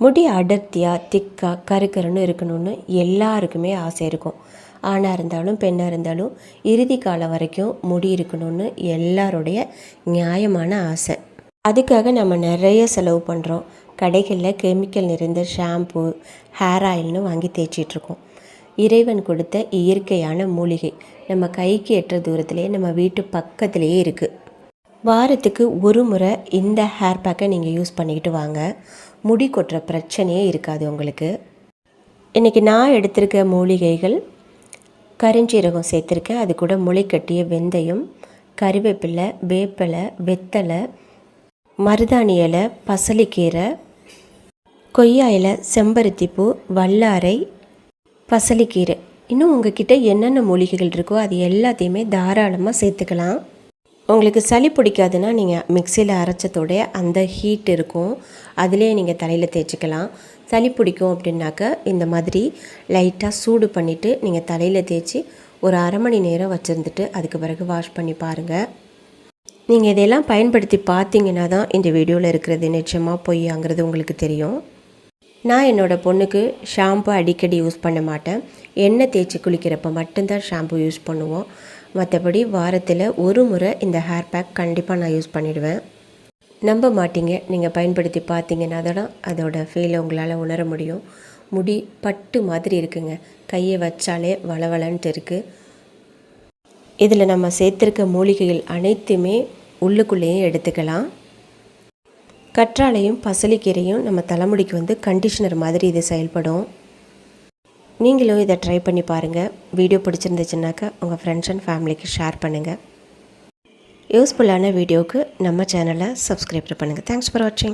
முடி அடர்த்தியாக திக்காக கருக்கருன்னு இருக்கணும்னு எல்லாருக்குமே ஆசை இருக்கும். ஆணாக இருந்தாலும் பெண்ணாக இருந்தாலும் இறுதி காலம் வரைக்கும் முடி இருக்கணும்னு எல்லாருடைய நியாயமான ஆசை. அதுக்காக நம்ம நிறைய செலவு பண்ணுறோம் கடைகளில் கெமிக்கல் நிறைந்த ஷாம்பு ஹேர் ஆயில்னு வாங்கி தேய்ச்சிட்ருக்கோம் இறைவன் கொடுத்த இயற்கையான மூலிகை நம்ம கைக்கு எட்டுற தூரத்துலேயே நம்ம வீட்டு பக்கத்திலேயே இருக்குது வாரத்துக்கு ஒரு முறை இந்த ஹேர் பேக்கை நீங்கள் யூஸ் பண்ணிக்கிட்டு வாங்க. முடி கொட்டுற பிரச்சனையே இருக்காது உங்களுக்கு. இன்றைக்கி நான் எடுத்திருக்க மூலிகைகள் கருஞ்சீரகம் சேர்த்துருக்கேன். அது கூட முளைக்கட்டிய வெந்தயம் கறிவேப்பிலை வேப்பிலை வெத்தலை மருதாணி இலை பசலிக்கீரை கொய்யா இலை செம்பருத்திப்பூ வல்லாரை பசலிக்கீரை. இன்னும் உங்ககிட்ட என்னென்ன மூலிகைகள் இருக்கோ அது எல்லாத்தையுமே தாராளமாக சேர்த்துக்கலாம். உங்களுக்கு சளி பிடிக்காதுன்னா நீங்கள் மிக்சியில் அரைச்சதோட அந்த ஹீட் இருக்கும். அதிலே நீங்கள் தலையில் தேய்ச்சிக்கலாம். சளி பிடிக்கும் அப்படின்னாக்க இந்த மாதிரி லைட்டாக சூடு பண்ணிவிட்டு நீங்கள் தலையில் தேய்ச்சி ஒரு அரை மணி நேரம் வச்சுருந்துட்டு அதுக்கு பிறகு வாஷ் பண்ணி பாருங்கள் நீங்கள் இதையெல்லாம் பயன்படுத்தி பார்த்தீங்கன்னா தான் இந்த வீடியோவில் இருக்கிறது நிச்சயமாக பொய்யாங்கிறது உங்களுக்கு தெரியும். நான் என்னோடய பொண்ணுக்கு ஷாம்பு அடிக்கடி யூஸ் பண்ண மாட்டேன். எண்ணெய் தேய்ச்சி குளிக்கிறப்ப மட்டும்தான் ஷாம்பு யூஸ் பண்ணுவோம். மற்றபடி வாரத்தில் ஒரு முறை இந்த ஹேர் பேக் கண்டிப்பாக நான் யூஸ் பண்ணிடுவேன். நம்ப மாட்டீங்க. நீங்கள் பயன்படுத்தி பார்த்தீங்கன்னா தான் அதோட ஃபீலை உங்களால் உணர முடியும். முடி பட்டு மாதிரி இருக்குங்க. கையை வச்சாலே வளவளன்ட்டு இருக்குது இதில் நம்ம சேர்த்துருக்க மூலிகைகள் அனைத்துமே உள்ளுக்குள்ளேயும் எடுத்துக்கலாம். கற்றாழையும் பசலிக்கீரையும் நம்ம தலைமுடிக்கு வந்து கண்டிஷனர் மாதிரி இது செயல்படும். நீங்களும் இதை ட்ரை பண்ணி பாருங்கள் வீடியோ பிடிச்சிருந்துச்சுனாக்கா உங்கள் ஃப்ரெண்ட்ஸ் அண்ட் ஃபேமிலிக்கு ஷேர் பண்ணுங்கள் யூஸ்ஃபுல்லான வீடியோவுக்கு நம்ம சேனலை சப்ஸ்கிரைப் பண்ணுங்கள் தேங்க்ஸ் ஃபார் வாட்சிங்